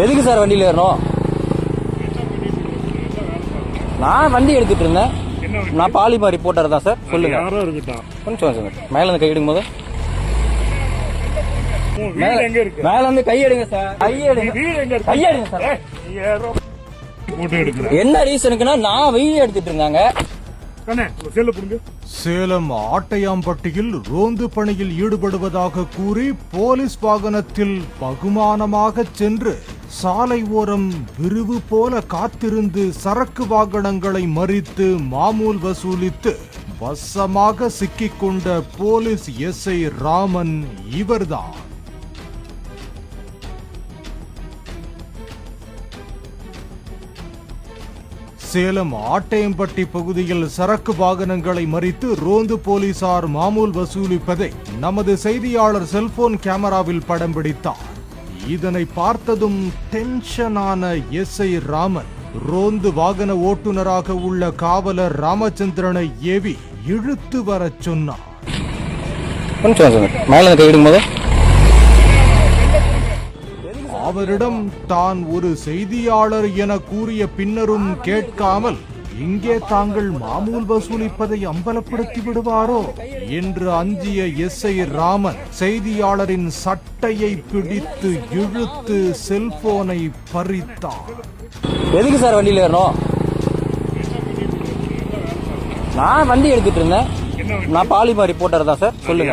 எதுக்கு சார் வண்டியில் ஏறணும்? நான் வண்டி எடுத்துட்டு இருந்தேன்? நான் பாலிமா ரிப்போர்ட்டர் தான் சார். சொல்லுங்க. கொஞ்சம் சார் மேல இருந்து கை எடுக்கும் போது. மேல இருந்து கை எடுங்க சார். கை எடுங்க. வீடு எங்க இருக்கு? கையை எடுங்க சார். என்ன ரீசனுக்குன்னா நான் வீடியோ எடுத்துட்டு இருந்தாங்க. சேலம் ஆட்டையாம்பட்டியில் ரோந்து பணியில் ஈடுபடுவதாக கூறி போலீஸ் வாகனத்தில் பகுமானமாக சென்று சாலை ஓரம் விரிவு போல காத்திருந்து சரக்கு வாகனங்களை மறித்து மாமூல் வசூலித்து வசமாக சிக்கிக்கொண்ட போலீஸ் எஸ்ஐ ராமன் இவர்தான். சேலம் ஆட்டையம்பட்டி பகுதியில் சரக்கு வாகனங்களை மறித்து ரோந்து போலீசார் மாமூல் வசூலிப்பதை நமது செய்தியாளர் செல்போன் கேமராவில் படம் பிடித்தார். இதனை பார்த்ததும் டென்ஷனான எஸ்ஐ ராமன் ரோந்து வாகன ஓட்டுநராக உள்ள காவலர் ராமச்சந்திரனை ஏவி இழுத்து வரச் சொன்னார். அவரிடம் தான் ஒரு செய்தியாளர் என கூறிய பின்னரும் கேட்காமல் இங்கே தாங்கள் மாமூல் வசூலிப்பதை அம்பலப்படுத்தி விடுவாரோ என்று அஞ்சிய எஸ்ஐ ராமன் செய்தியாளரின் சட்டையை பிடித்து இழுத்து செல்போனை பறித்தார். எதுக்கு சார் வண்டியில் ஏறணும்? நான் வண்டி எடுத்துட்டு இருந்தேன்? நான் பாலிமா ரிப்போர்ட்டர் தான் சார். சொல்லுங்க.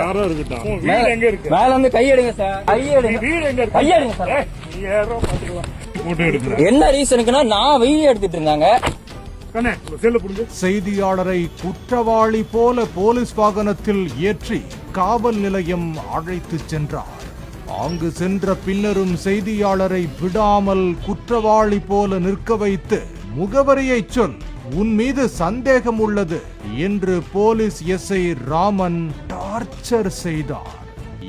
மேல எங்க இருக்கு? மேல இருந்து கை எடுங்க சார். கை நீ எடுங்க வீடு எங்க இருக்கு? கையை எடுங்க சார். என்ன ரீசனுக்குன்னா நான் வீடியோ எடுத்துட்டு இருந்தாங்க. செய்தியாளரை குற்றவாளி போல போலீஸ் வாகனத்தில் ஏற்றி காவல் நிலையம் அழைத்துச் சென்றார். அங்கு சென்ற பின்னரும் செய்தியாளரை விடாமல் குற்றவாளி போல நிற்க வைத்து முகவரியை சொல் உன் மீது சந்தேகம் உள்ளது என்று போலீஸ் எஸ்ஐ ராமன் டார்ச்சர் செய்தார்.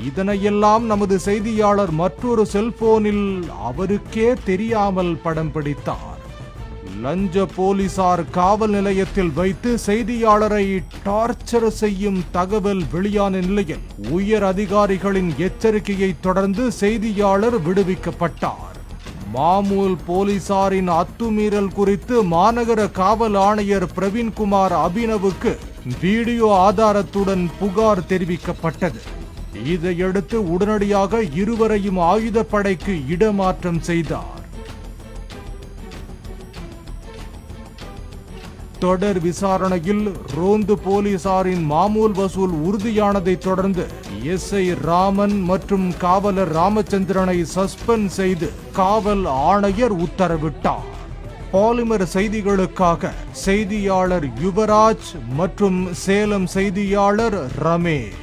இதனையெல்லாம் நமது செய்தியாளர் மற்றொரு செல்போனில் அவருக்கே தெரியாமல் படம் பிடித்தார். லஞ்ச போலீசார் காவல் நிலையத்தில் வைத்து செய்தியாளரை டார்ச்சர் செய்யும் தகவல் வெளியான நிலையில் உயர் அதிகாரிகளின் எச்சரிக்கையை தொடர்ந்து செய்தியாளர் விடுவிக்கப்பட்டார். மாமூல் போலீசாரின் அத்துமீறல் குறித்து மாநகர காவல் ஆணையர் பிரவீன்குமார் அபினவுக்கு வீடியோ ஆதாரத்துடன் புகார் தெரிவிக்கப்பட்டது. இதையடுத்து உடனடியாக இருவரையும் ஆயுதப்படைக்கு இடமாற்றம் செய்தார். தொடர் விசாரணையில் ரோந்து போலீசாரின் மாமூல் வசூல் உறுதியானதை தொடர்ந்து எஸ்ஐ ராமன் மற்றும் காவலர் ராமச்சந்திரனை சஸ்பெண்ட் செய்து காவல் ஆணையர் உத்தரவிட்டார். பாலிமர் செய்திகளுக்காக செய்தியாளர் யுவராஜ் மற்றும் சேலம் செய்தியாளர் ரமேஷ்.